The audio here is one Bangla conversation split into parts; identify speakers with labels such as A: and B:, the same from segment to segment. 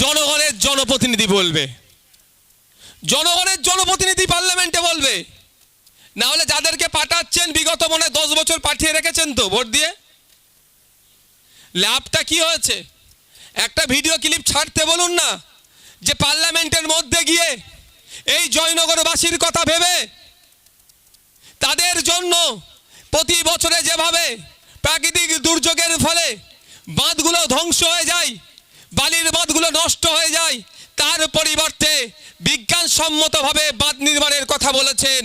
A: জনগণের জনপ্রতিনিধি বলবে। জনগণের জনপ্রতিনিধি পার্লামেন্টে বলবে। না হলে যাদেরকে পাঠাচ্ছেন, বিগত মনে দশ বছর পাঠিয়ে রেখেছেন তো ভোট দিয়ে। লাভটা কি হয়েছে? একটা ভিডিও ক্লিপ ছাড়তে বলুন না, যে পার্লামেন্টের মধ্যে গিয়ে এই জয়নগরবাসীর কথা ভেবে তাদের জন্য প্রতি বছরে যেভাবে প্রাকৃতিক দুর্যোগের ফলে বাঁধগুলো ধ্বংস হয়ে যায় বালির বাঁধগুলো নষ্ট হয়ে যায়। তার পরিবর্তে বিজ্ঞানসম্মতভাবে বাঁধ নির্মাণের কথা বলেছেন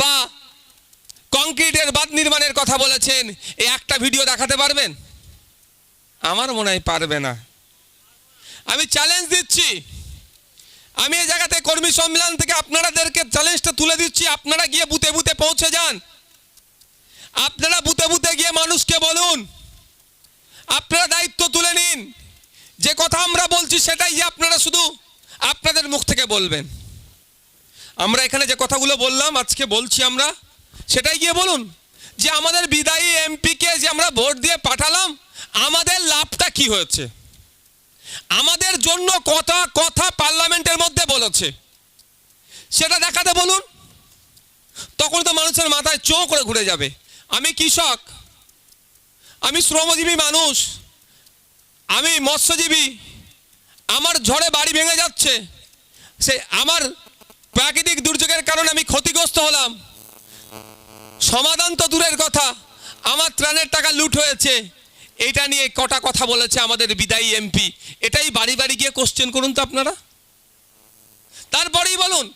A: বা কংক্রিটের বাঁধ নির্মাণের কথা বলেছেন। এই একটা ভিডিও দেখাতে পারবেন? আমার মনে হয় পারবে না। আমি চ্যালেঞ্জ দিচ্ছি। আমি এই জায়গাতে কর্মী সম্মেলন থেকে আপনারাদেরকে চ্যালেঞ্জটা তুলে দিচ্ছি। আপনারা গিয়ে বুতে বুতে পৌঁছে যান। আপনারা বুতে বুতে গিয়ে মানুষকে বলুন। আপনারা দায়িত্ব তুলে নিন। যে কথা আমরা বলছি সেটাই আপনারা শুধু আপনাদের মুখ থেকে বলবেন। আমরা এখানে যে কথাগুলো বললাম, আজকে বলছি আমরা, সেটাই গিয়ে বলুন যে আমাদের বিদায়ী এমপিকে যে আমরা ভোট দিয়ে পাঠালাম, আমাদের লাভটা কি হয়েছে? আমাদের জন্য কথা কথা পার্লামেন্টের মধ্যে বলেছে। সেটা দেখাতে বলুন, তখন তো মানুষের মাথায় চোখ করে ঘুরে যাবে। আমি কৃষক, আমি শ্রমজীবী মানুষ আমি মৎস্যজীবী, আমার ঝড়ে বাড়ি ভেঙে যাচ্ছে, সে আমার প্রাকৃতিক দুর্যোগের কারণে আমি ক্ষতিগ্রস্ত হলাম। সমাধান তো দূরের কথা, আমার ত্রাণের টাকা লুট হয়েছে। এটা নিয়ে কটা কথা বলেছে আমাদের বিদায়ী এমপি। এটাই বাড়ি বাড়ি গিয়ে কোশ্চেন করুন তো আপনারা। তারপরেই বলুন,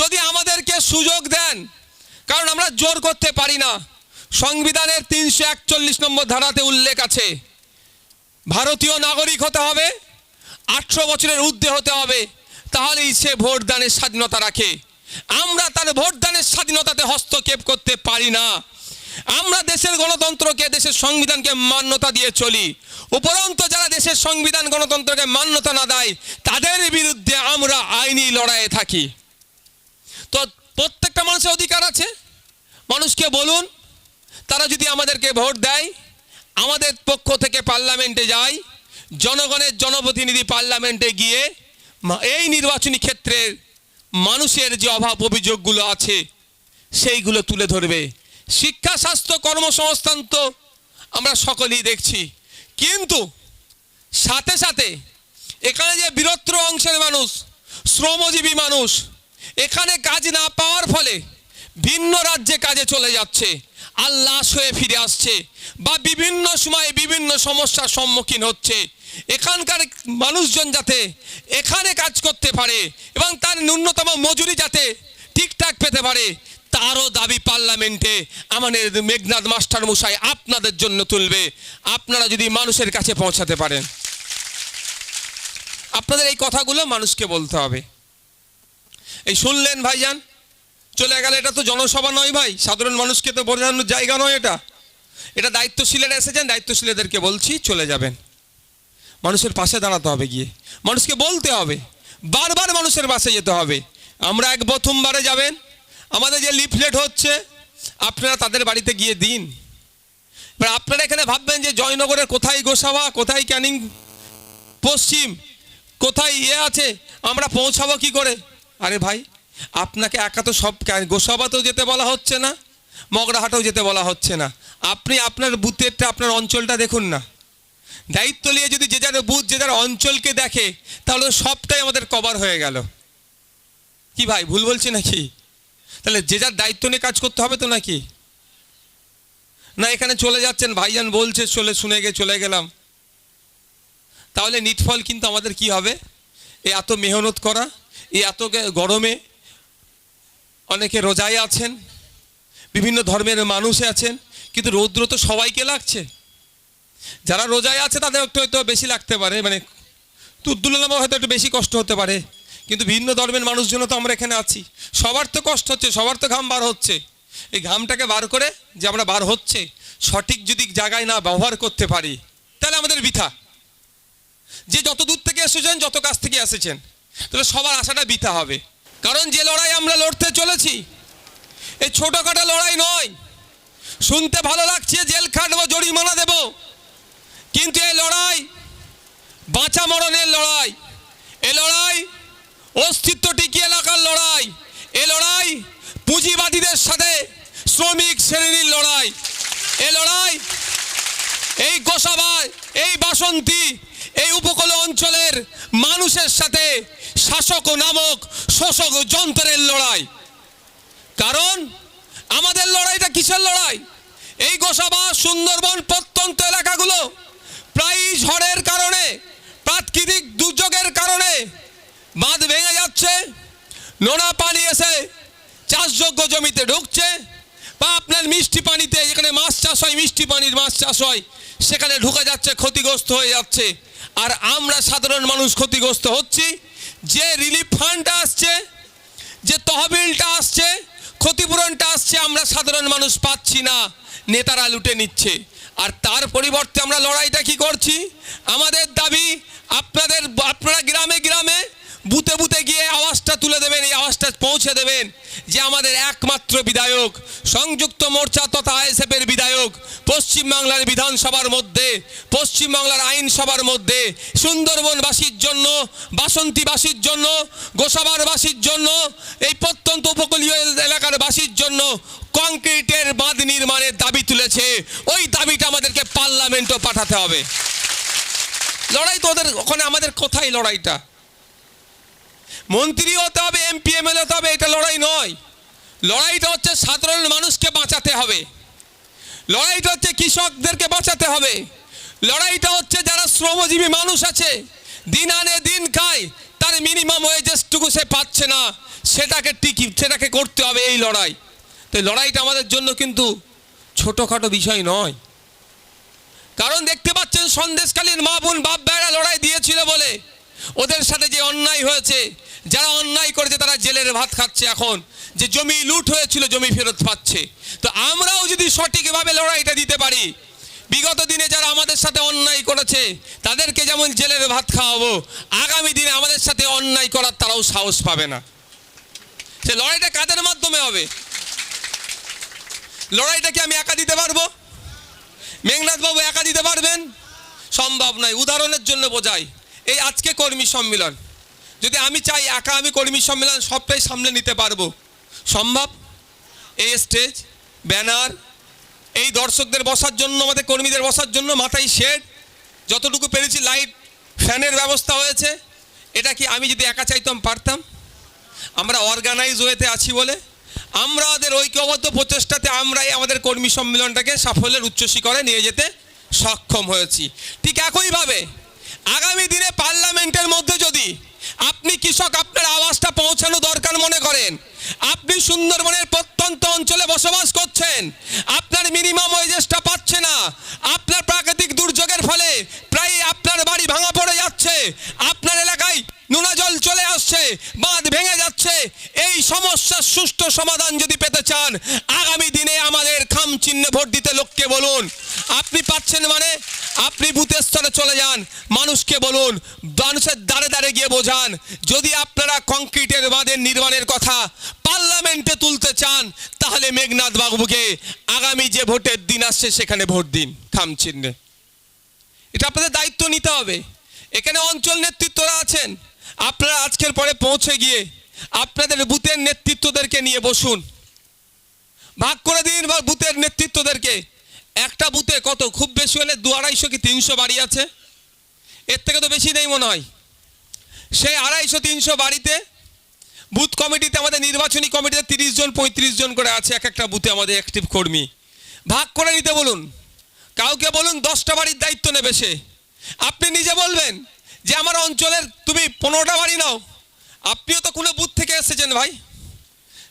A: যদি আমাদেরকে সুযোগ দেন, কারণ আমরা জোর করতে পারি না, সংবিধানের তিনশো একচল্লিশ নম্বর ধারাতে উল্লেখ আছে ভারতীয় নাগরিক হতে হবে আটশো বছরের ঊর্ধ্বে হতে হবে, তাহলেই সে ভোটদানের স্বাধীনতা রাখে। আমরা তার ভোটদানের স্বাধীনতাতে হস্তক্ষেপ করতে পারি না। আমরা দেশের গণতন্ত্রকে, দেশের সংবিধানকে মান্যতা দিয়ে চলি। উপরন্ত যারা দেশের সংবিধান, গণতন্ত্রকে মান্যতা না দেয়, তাদের বিরুদ্ধে আমরা আইনি লড়াইয়ে থাকি। তো প্রত্যেকটা মানুষের অধিকার আছে। মানুষকে বলুন, তারা যদি আমাদেরকে ভোট দেয় আমাদের পক্ষ থেকে পার্লামেন্টে যায় জনগণের জনপ্রতিনিধি পার্লামেন্টে গিয়ে এই নির্বাচনী ক্ষেত্রে মানুষের যে অভাব অভিযোগগুলো আছে, সেইগুলো তুলে ধরবে। শিক্ষা, স্বাস্থ্য, কর্মসংস্থান তো আমরা সকলেই দেখছি। কিন্তু সাথে সাথে এখানে যে বৃহত্তর অংশের মানুষ, শ্রমজীবী মানুষ, এখানে কাজ না পাওয়ার ফলে ভিন্ন রাজ্যে কাজে চলে যাচ্ছে। আর লাশ হয়ে ফিরে আসছে বা বিভিন্ন সময়ে বিভিন্ন সমস্যার সম্মুখীন হচ্ছে। এখানকার মানুষজন যাতে এখানে কাজ করতে পারে এবং তার ন্যূনতম মজুরি যাতে ঠিকঠাক পেতে পারে, তারও দাবি পার্লামেন্টে আমাদের মেঘনাথ মাস্টার মশাই আপনাদের জন্য তুলবে। আপনারা যদি মানুষের কাছে পৌঁছাতে পারেন। আপনাদের এই কথাগুলো মানুষকে বলতে হবে। এই শুনলেন ভাইজান? চলে গেলে, এটা তো জনসভা নয় ভাই। সাধারণ মানুষকে তো বোঝানোর জায়গা নয় এটা। এটা দায়িত্বশীলেরা এসেছেন, দায়িত্বশীলেদেরকে বলছি, চলে যাবেন। মানুষের পাশে দাঁড়াতে হবে গিয়ে। মানুষকে বলতে হবে, বারবার মানুষের পাশে যেতে হবে। আমরা এক প্রথমবারে যাবেন, আমাদের যে লিফলেট হচ্ছে, আপনারা তাদের বাড়িতে গিয়ে দিন। এবার আপনারা এখানে ভাববেন যে জয়নগরের কোথায় গোসাবা, কোথায় ক্যানিং, পশ্চিম, কোথায় ইয়ে আছে, আমরা পৌঁছাবো কি করে? আরে ভাই আপনাকে একা তো সব গোসাবাতেও যেতে বলা হচ্ছে না, মগরাহাটেও যেতে বলা হচ্ছে না। আপনি আপনার বুথেরটা আপনার অঞ্চলটা দেখুন না। দায়িত্ব নিয়ে যদি যে যার বুথ, যে যার অঞ্চলকে দেখে, তাহলে সবটাই আমাদের কভার হয়ে গেল। কি ভাই, ভুল বলছি নাকি? তাহলে যে যার দায়িত্ব নিয়ে কাজ করতে হবে তো নাকি? না, এখানে চলে যাচ্ছেন, ভাইজান বলছে, চলে, শুনে গিয়ে চলে গেলাম। তাহলে নিটফল কিন্তু আমাদের কি হবে? এ এত মেহনত করা, এ এত গরমে অনেকে রোজায় আছেন, বিভিন্ন ধর্মের মানুষ আছেন, কিন্তু রৌদ্র তো সবাইকে লাগছে। যারা রোজায় আছে তাদের একটু হয়তো বেশি লাগতে পারে মানে তুলনামূলক হয়তো একটু বেশি কষ্ট হতে পারে, কিন্তু ভিন্ন ধর্মের মানুষজন তো আমরা এখানে আছি। সবার তো কষ্ট হচ্ছে, সবার তো ঘাম বার হচ্ছে। এই ঘামটাকে বার করে যে আমরা বার হচ্ছে, সঠিক যদি জায়গায় না ব্যবহার করতে পারি, তাহলে আমাদের বৃথা। যে যত দূর থেকে এসেছেন, যত কাছ থেকে এসেছেন, তাহলে সবার আশাটা বৃথা হবে। কারণ যে লড়াই আমরা লড়তে চলেছি এই ছোটোখাটো লড়াই নয়। শুনতে ভালো লাগছে, জেল খাটবো, জরিমানা দেব। কিন্তু এই লড়াই, বাঁচা মরণের লড়াই। এ লড়াই, অস্তিত্ব টিকিয়ে রাখার লড়াই। এ লড়াই, পুঁজিবাদীদের সাথে শ্রমিক শ্রেণির লড়াই। এ লড়াই, এই গোসাবাই এই বাসন্তী, এই উপকূল অঞ্চলের মানুষের সাথে শাসক নামক শোষক যন্ত্রের লড়াই। কারণ আমাদের লড়াইটা কিসের লড়াই? এই গোসাবা সুন্দরবন, প্রত্যন্ত এলাকাগুলো প্রায়ই ঝড়ের কারণে, প্রাকৃতিক দুর্যোগের কারণে বাঁধ ভেঙে যাচ্ছে, নোনা পানি এসে চাষযোগ্য জমিতে ঢুকছে। বা আপনার মিষ্টি পানিতে, যেখানে মাছ চাষ হয়, মিষ্টি পানির মাছ চাষ হয়, সেখানে ঢুকে যাচ্ছে, ক্ষতিগ্রস্ত হয়ে যাচ্ছে। আর আমরা সাধারণ মানুষ ক্ষতিগ্রস্ত হচ্ছি। যে রিলিফ ফান্ডটা আসছে, যে তহবিলটা আসছে, ক্ষতিপূরণটা আসছে, আমরা সাধারণ মানুষ পাচ্ছি না। নেতারা লুটে নিচ্ছে। আর তার পরিবর্তে আমরা লড়াইটা কি করছি? আমাদের দাবি, আপনাদের, আপনারা গ্রামে গ্রামে বুতে বুতে আওয়াজটা তুলে দেবেন, এই আওয়াজটা পৌঁছে দেবেন যে আমাদের একমাত্র বিধায়ক, সংযুক্ত মোর্চা তথা আইএসএফের বিধায়ক পশ্চিমবাংলার বিধানসভার মধ্যে পশ্চিমবাংলার আইনসভার মধ্যে, সুন্দরবনবাসীর জন্য, বাসন্তীবাসীর জন্য, গোসাবারবাসীর জন্য, এই প্রত্যন্ত উপকূলীয় এলাকার বাসীর জন্য কংক্রিটের বাঁধ নির্মাণের দাবি তুলেছে। ওই দাবিটা আমাদেরকে পার্লামেন্টও পাঠাতে হবে। লড়াই তো ওদের ওখানে আমাদের কোথায় লড়াইটা? মন্ত্রী হতে হবে এমপি এমএলএ হতে হবে এটা লড়াই নয়। লড়াইটা হচ্ছে সাধারণ মানুষকে বাঁচাতে হবে। লড়াইটা হচ্ছে কৃষকদেরকে বাঁচাতে হবে। লড়াইটা হচ্ছে যারা শ্রমজীবী মানুষ আছে, দিন আনে দিন খায়, তার মিনিমাম ওয়েজেসটুকু সে পাচ্ছে না। সেটাকে টিকি, সেটাকে করতে হবে এই লড়াই। তো লড়াইটা আমাদের জন্য কিন্তু ছোটোখাটো বিষয় নয়। কারণ দেখতে পাচ্ছেন সন্দেশকালীন মা বোন বাপ ভাইরা লড়াই দিয়েছিল বলে ওদের সাথে যে অন্যায় হয়েছে, যারা অন্যায় করেছে তারা জেলের ভাত খাচ্ছে এখন। যে জমি লুট হয়েছিল, জমি ফেরত পাচ্ছে। তো আমরাও যদি সঠিকভাবে লড়াইটা দিতে পারি, বিগত দিনে যারা আমাদের সাথে অন্যায় করেছে, তাদেরকে যেমন জেলের ভাত খাওয়াবো, আগামী দিনে আমাদের সাথে অন্যায় করার তারাও সাহস পাবে না। সে লড়াইটা কাদের মাধ্যমে হবে? লড়াইটা কি আমি একা দিতে পারব? মেঘনাথবাবু একা দিতে পারবেন? সম্ভব নয়, উদাহরণের জন্য বোঝাই। এই আজকে কর্মী সম্মেলন। যদি আমি চাই একা আমি কর্মী সম্মেলন, সবটাই সামলে নিতে পারব। সম্ভব? এই স্টেজ ব্যানার এই দর্শকদের বসার জন্য, আমাদের কর্মীদের বসার জন্য মাথায় শেড যতটুকু পেরেছি লাইট ফ্যানের ব্যবস্থা হয়েছে। এটা কি আমি যদি একা চাইতাম, পারতাম? আমরা অর্গানাইজ ওয়েতে আছি বলে। আমরা আমাদের ঐক্যবদ্ধ প্রচেষ্টাতে আমরাই আমাদের কর্মী সম্মেলনটাকে সাফল্যের উচ্চ শিখরে নিয়ে যেতে সক্ষম হয়েছি। ঠিক একইভাবে আগামী দিনে পার্লামেন্টের মধ্যে যদি আপনি কৃষক, আপনার আওয়াজটা পৌঁছানো দরকার মনে করেন। আপনি সুন্দরবনের প্রত্যন্ত অঞ্চলে বসবাস করছেন। আপনার মিনিমাম ওয়েজেসটা পাচ্ছে না আপনার প্রাকৃতিক দুর্যোগের ফলে প্রায় আপনার বাড়ি ভাঙা পড়ে যাচ্ছে আপনার এলাকায় নোনা জল চলে আসছে বাঁধ ভেঙে যাচ্ছে এই সমস্যার সুষ্ঠু সমাধান যদি পেতে চান আগামী দিনে আমাদের খাম চিহ্নে ভোট দিতে লোককে বলুন আপনি পাচ্ছেন মানে আপনি বুথের স্তরে চলে যান মানুষকে বলুন মানুষের দাঁড়ে দাঁড়ে গিয়ে বোঝান, যদি আপনারা কংক্রিটের বাঁধের নির্মাণের কথা পার্লামেন্টে তুলতে চান, তাহলে মেঘনাথ বাবুকে আগামী যে ভোটের দিন আসছে সেখানে ভোট দিন, খাম চিহ্নে। এটা আপনাদের দায়িত্ব নিতে হবে। এখানে অঞ্চল নেতৃত্বরা আছেন। আপনারা আজকের পরে পৌঁছে গিয়ে আপনাদের বুথের নেতৃত্বদেরকে নিয়ে বসুন। ভাগ করে দিন বা বুথের নেতৃত্বদেরকে। একটা বুথে কত? খুব বেশি হলে দু আড়াইশো কি তিনশো বাড়ি আছে? এর থেকে তো বেশি নেই মনে হয়। সেই আড়াইশো, তিনশো বাড়িতে, বুথ কমিটিতে, আমাদের নির্বাচনী কমিটিতে তিরিশ জন, পঁয়ত্রিশ জন করে আছে এক একটা বুথে আমাদের অ্যাক্টিভ কর্মী। ভাগ করে নিতে বলুন। কাউকে বলুন, দশটা বাড়ির দায়িত্ব নেবে সে। আপনি নিজে বলবেন যে, আমার অঞ্চলের, তুমি পনেরোটা বাড়ি নাও। আপনিও তো কোনো বুথ থেকে এসেছেন ভাই।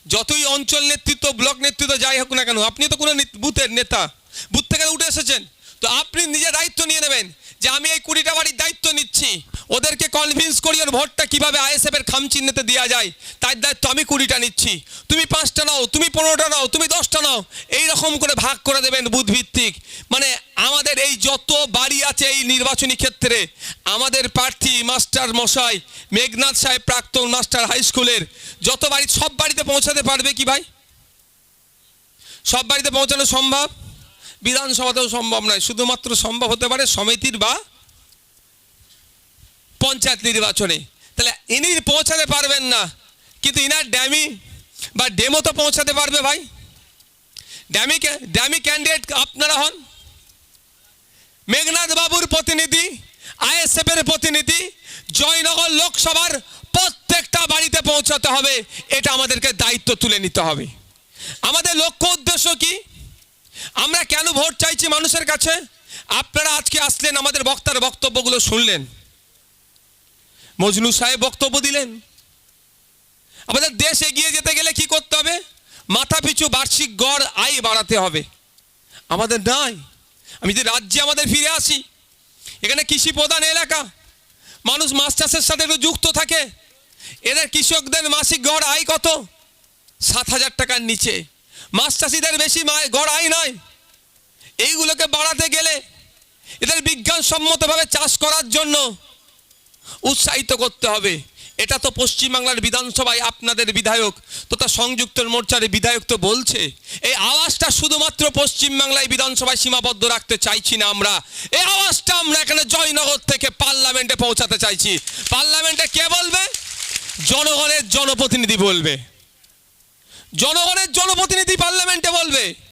A: যতই অঞ্চল নেতৃত্ব, ব্লক নেতৃত্ব, যাই হোক না কেন আপনি তো কোনো বুথের নেতা। বুথ থেকে উঠে এসেছেন। তো আপনি নিজে দায়িত্ব নিয়ে নেবেন যে, আমি এই কুড়িটা বাড়ির দায়িত্ব নিচ্ছি। ওদেরকে কনভিন্স করি ওর ভোটটা কীভাবে আইএসএফ এর খাম চিহ্নেতে দেওয়া যায়, তার দায়িত্ব আমি কুড়িটা নিচ্ছি। তুমি পাঁচটা নাও, তুমি পনেরোটা নাও, তুমি দশটা নাও এই রকম করে ভাগ করে দেবেন বুধভিত্তিক মানে আমাদের এই যত বাড়ি আছে এই নির্বাচনী ক্ষেত্রে, আমাদের প্রার্থী মাস্টার মশাই মেঘনাথ সাহেব প্রাক্তন মাস্টার হাই স্কুলের, যত বাড়ি, সব বাড়িতে পৌঁছাতে পারবে কি ভাই? সব বাড়িতে পৌঁছানো সম্ভব? বিধানসভাতেও সম্ভব নয়, শুধুমাত্র সম্ভব হতে পারে সমিতির বা পঞ্চায়েত নির্বাচনে। তাহলে ইনি পৌঁছাতে পারবেন না। কিন্তু ইনার ড্যামি বা ডেমো তো পৌঁছাতে পারবে ভাই। ড্যামি ড্যামি ক্যান্ডিডেট আপনারা হন। মেঘনাথ বাবুর প্রতিনিধি, আইএসএফ এর প্রতিনিধি, জয়নগর লোকসভার প্রত্যেকটা বাড়িতে পৌঁছাতে হবে। এটা আমাদেরকে দায়িত্ব তুলে নিতে হবে। আমাদের লক্ষ্য উদ্দেশ্য কি? আমরা কেন ভোট চাইছি মানুষের কাছে? আপনারা আজকে আসলেন, আমাদের বক্তার বক্তব্যগুলো শুনলেন। মজনু সাহেব বক্তব্য দিলেন। আমাদের দেশ এগিয়ে যেতে গেলে কি করতে হবে? মাথা পিছু বার্ষিক গড় আয় বাড়াতে হবে। আমাদের নাই। আমি যদি রাজ্যে আমাদের ফিরে আসি, এখানে কৃষি প্রধান এলাকা, মানুষ মাছ চাষের সাথে একটু যুক্ত থাকে, এদের কৃষকদের মাসিক গড় আয় কত? সাত হাজার টাকার নিচে। মাছ চাষিদের বেশি গড় আয় নয়। এইগুলোকে বাড়াতে গেলে এদের বিজ্ঞানসম্মতভাবে চাষ করার জন্য উৎসাহিত করতে হবে। এটা তো পশ্চিমবাংলার বিধানসভায় আপনাদের বিধায়ক তথা সংযুক্ত মোর্চার বিধায়ক তো বলছে। এই আওয়াজটা শুধুমাত্র পশ্চিমবাংলায় বিধানসভায় সীমাবদ্ধ রাখতে চাইছি না আমরা। এই আওয়াজটা আমরা এখানে জয়নগর থেকে পার্লামেন্টে পৌঁছাতে চাইছি। পার্লামেন্টে কে বলবে? জনগণের জনপ্রতিনিধি বলবে। জনগণের জনপ্রতিনিধি পার্লামেন্টে বলবে।